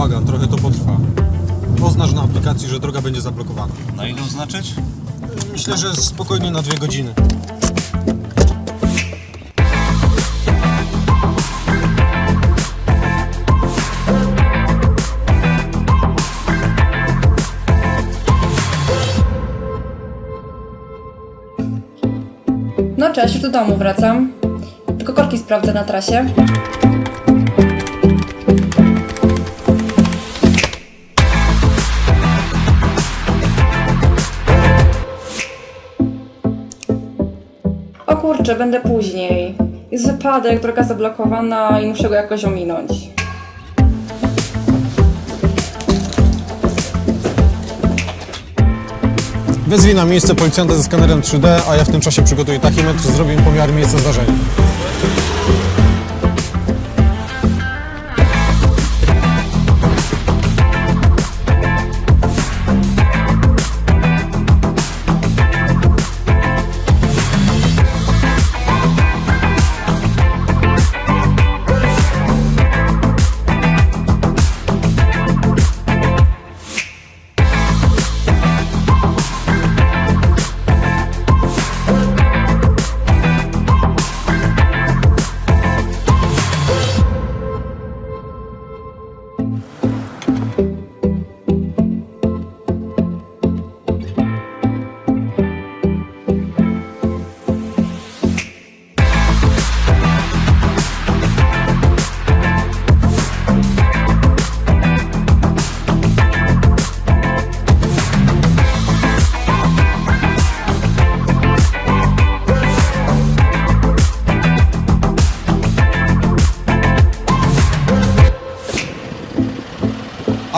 uwaga, trochę to potrwa. Oznacz na aplikacji, że droga będzie zablokowana. Na ile oznaczyć? Myślę, że spokojnie na dwie godziny. No cześć, do domu wracam. Tylko korki sprawdzę na trasie. Kurczę, będę później. Jest wypadek, droga zablokowana i muszę go jakoś ominąć. Wezwij na miejsce policjanta ze skanerem 3D, a ja w tym czasie przygotuję tachimetr, zrobię pomiar miejsca zdarzenia.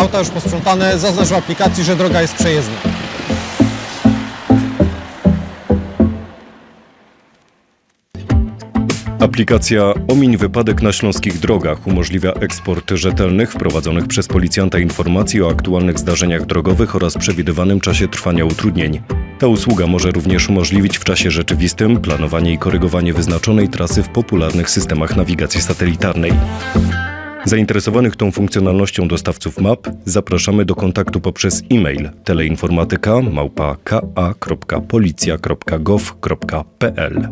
Auta już posprzątane, zaznacz w aplikacji, że droga jest przejezdna. Aplikacja Omiń wypadek na śląskich drogach umożliwia eksport rzetelnych, wprowadzonych przez policjanta informacji o aktualnych zdarzeniach drogowych oraz przewidywanym czasie trwania utrudnień. Ta usługa może również umożliwić w czasie rzeczywistym planowanie i korygowanie wyznaczonej trasy w popularnych systemach nawigacji satelitarnej. Zainteresowanych tą funkcjonalnością dostawców map zapraszamy do kontaktu poprzez e-mail teleinformatyka małpa ka.policja.gov.pl